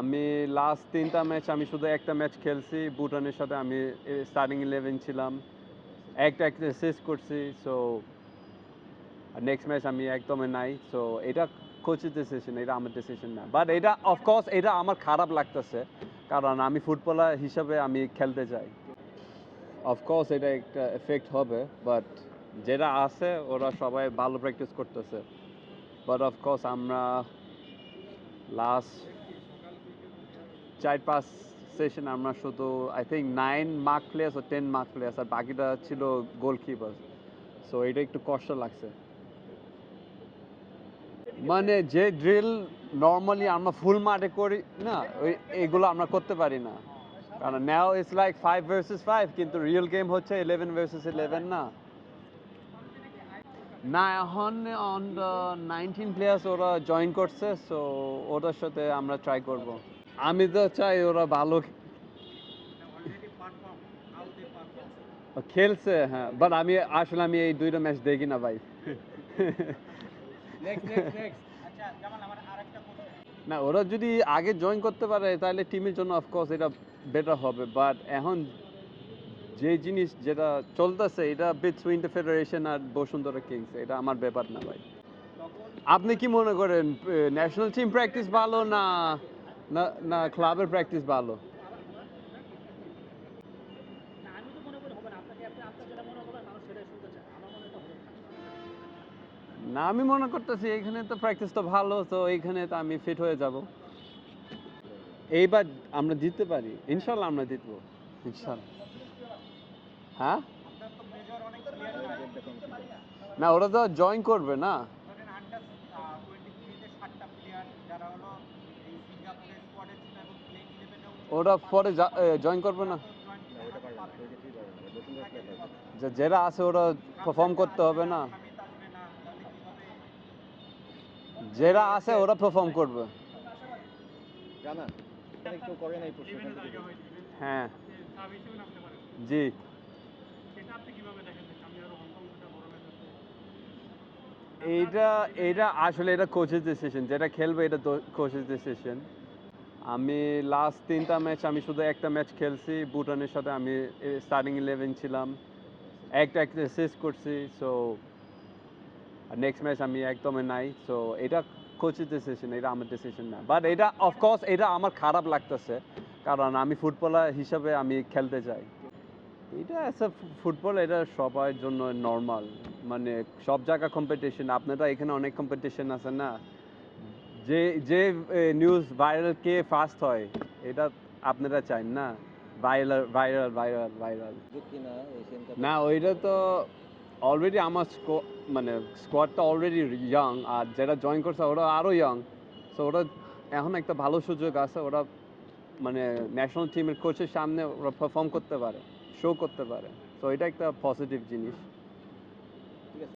আমি লাস্ট তিনটা ম্যাচ আমি শুধু একটা ম্যাচ খেলছি, ভুটানের সাথে আমি স্টার্টিং ইলেভেন ছিলাম। একটা একটা শেষ করছি সো নেক্সট ম্যাচ আমি একদমই নাই সো এটা কোচের ডিসিশন এটা আমার ডিসিশন না। বাট এটা অফকোর্স এটা আমার খারাপ লাগতেছে, কারণ আমি ফুটবলার হিসাবে আমি খেলতে চাই। অফকোর্স এটা একটা এফেক্ট হবে বাট যেটা আছে, ওরা সবাই ভালো প্র্যাকটিস করতেছে। বাট অফকোর্স আমরা লাস্ট চার, পাঁচ সেশন আমরা শুধু I think nine mark players O ten mark players আর বাকিটা ছিল গোলকিপার সো এটা একটু কষ্ট লাগছে। মানে যে ড্রিল নর্মালি আমরা ফুল মাঠে করি, না, ওই এগুলো আমরা করতে পারি না। কারণ now it's like five versus five কিন্তু রিয়েল গেম হচ্ছে ইলেভেন ভার্সেস ইলেভেন না। না, এখন অন দ্য নাইনটিন প্লেয়ার্স ওরা জয়েন করছে সো ওটার সাথে আমরা ট্রাই করব। আমি তো চাই ওরা ভালো খেলছে হ্যাঁ। বাট আমি আসলে আমি এই দুইটা ম্যাচ দেখি না ভাই। না ওরা যদি আগে জয়েন করতে পারে তাহলে টিমের জন্য অফকোর্স এটা বেটার হবে। বাট এখন যে জিনিস যেটা চলতেছে এটা বিটুইন দ্য ফেডারেশন আর বসুন্ধরা কিংস এটা আমার ব্যাপার না ভাই। আপনি কি মনে করেন ন্যাশনাল টিম প্র্যাকটিস ভালো না না না ক্লাবের প্র্যাকটিস ভালো। আমি তো মনে করি হবে না। আপনাকে আপনি আপনার যেটা মনে করবেন মানুষ সেটাই শুনতে চায়। আমার মনে তো হবে না। না আমি মনে করতেছি এখানে তো প্র্যাকটিস তো ভালো তো এইখানে তো আমি ফিট হয়ে যাব। এইবার আমরা জিততে পারি। ইনশাল্লাহ আমরা জিতবো। ইনশাল্লাহ। হ্যাঁ? না। ওরা তো জয়েন করবে না। ওরা পরে জয়েন করবে না। যে যারা আছে ওরা পারফর্ম করতে হবে না। যারা আছে ওরা পারফর্ম করবে। জানা একটু করেন এই প্রশ্নটা হ্যাঁ। জি। এইটা এইটা আসলে এটা কোচের ডিসিশন যেটা খেলবে এটা কোচের ডিসিশন আমি লাস্ট তিনটা ম্যাচ আমি শুধু একটা ম্যাচ খেলছি। ভুটানের সাথে আমি স্টার্টিং ইলেভেন ছিলাম। একটা একটা শেষ করছি সো নেক্সট ম্যাচ আমি একদমই নাই। সো এটা কোচের ডিসিশন এটা আমার ডিসিশন না। বাট এটা অফকোর্স এটা আমার খারাপ লাগতেছে। কারণ আমি ফুটবলার হিসাবে আমি খেলতে চাই। এটা অ্যাজ ফুটবল এটা সবার জন্য নর্মাল মানে সব জায়গা কম্পিটিশন আপনারা এখানে অনেক কম্পিটিশন আছে না? যে যে নিউজ ভাইরাল কে ফার্স্ট হয়, এটা আপনারা চান না? ভাইরাল ভাইরাল ভাইরাল ভাইরাল না, ওইটা তো অলরেডি আমার মানে স্কোয়াডটা অলরেডি ইয়াং আর যারা জয়েন করছে ওরা আরও ইয়াং সো ওরা এখন একটা ভালো সুযোগ আছে, ওরা মানে ন্যাশনাল টিমের কোচের সামনে ওরা পারফর্ম করতে পারে শো করতে পারে। সো এটা একটা পজিটিভ জিনিস।